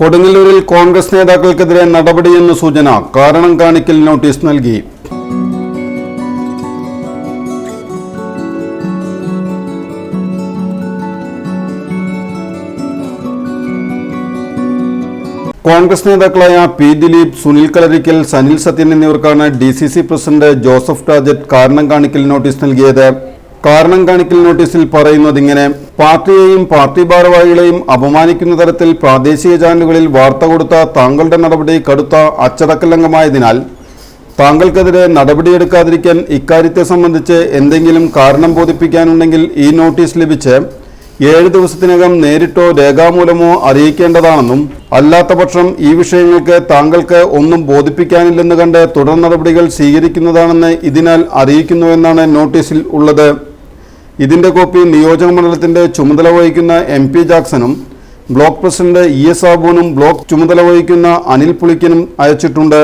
കൊടുങ്ങല്ലൂരിൽ കോൺഗ്രസ് നേതാക്കൾക്കെതിരെ നടപടിയെന്ന് സൂചന കാരണം കാണിക്കൽ നോട്ടീസ് നൽകി. കോൺഗ്രസ് നേതാക്കളായ പി ദിലീപ് സുനിൽ കളരിക്കൽ സനിൽ സത്യൻ എന്നിവർക്കാണ് D C C president Joseph Tajet കാരണം കാണിക്കൽ നോട്ടീസ് നൽകിയത്. കാരണം കാണിക്കൽ നോട്ടീസിൽ പറയുന്നത് ഇങ്ങനെ പാർട്ടിയെയും പാർട്ടി ഭാരവാഹികളെയും അപമാനിക്കുന്ന തരത്തിൽ പ്രാദേശിക ചാനലുകളിൽ വാർത്ത കൊടുത്ത താങ്കളുടെ നടപടി കടുത്ത അച്ചടക്കലംഘമായതിനാൽ താങ്കൾക്കെതിരെ നടപടിയെടുക്കാതിരിക്കാൻ ഇക്കാര്യത്തെ സംബന്ധിച്ച് എന്തെങ്കിലും കാരണം ബോധിപ്പിക്കാനുണ്ടെങ്കിൽ ഈ നോട്ടീസ് ലഭിച്ച് ഏഴ് ദിവസത്തിനകം നേരിട്ടോ രേഖാമൂലമോ അറിയിക്കേണ്ടതാണെന്നും അല്ലാത്തപക്ഷം ഈ വിഷയങ്ങൾക്ക് താങ്കൾക്ക് ഒന്നും ബോധിപ്പിക്കാനില്ലെന്ന് കണ്ട് തുടർ നടപടികൾ സ്വീകരിക്കുന്നതാണെന്ന് ഇതിനാൽ അറിയിക്കുന്നുവെന്നാണ് നോട്ടീസിൽ ഉള്ളത്. ഇതിന്റെ കോപ്പി നിയോജക മണ്ഡലത്തിന്റെ ചുമതല വഹിക്കുന്ന എം പി ജാക്സനും ബ്ലോക്ക് പ്രസിഡന്റ് ഇ എസ് ആബുവിനും ബ്ലോക്ക് ചുമതല വഹിക്കുന്ന അനിൽ പുളിക്കനും അയച്ചിട്ടുണ്ട്.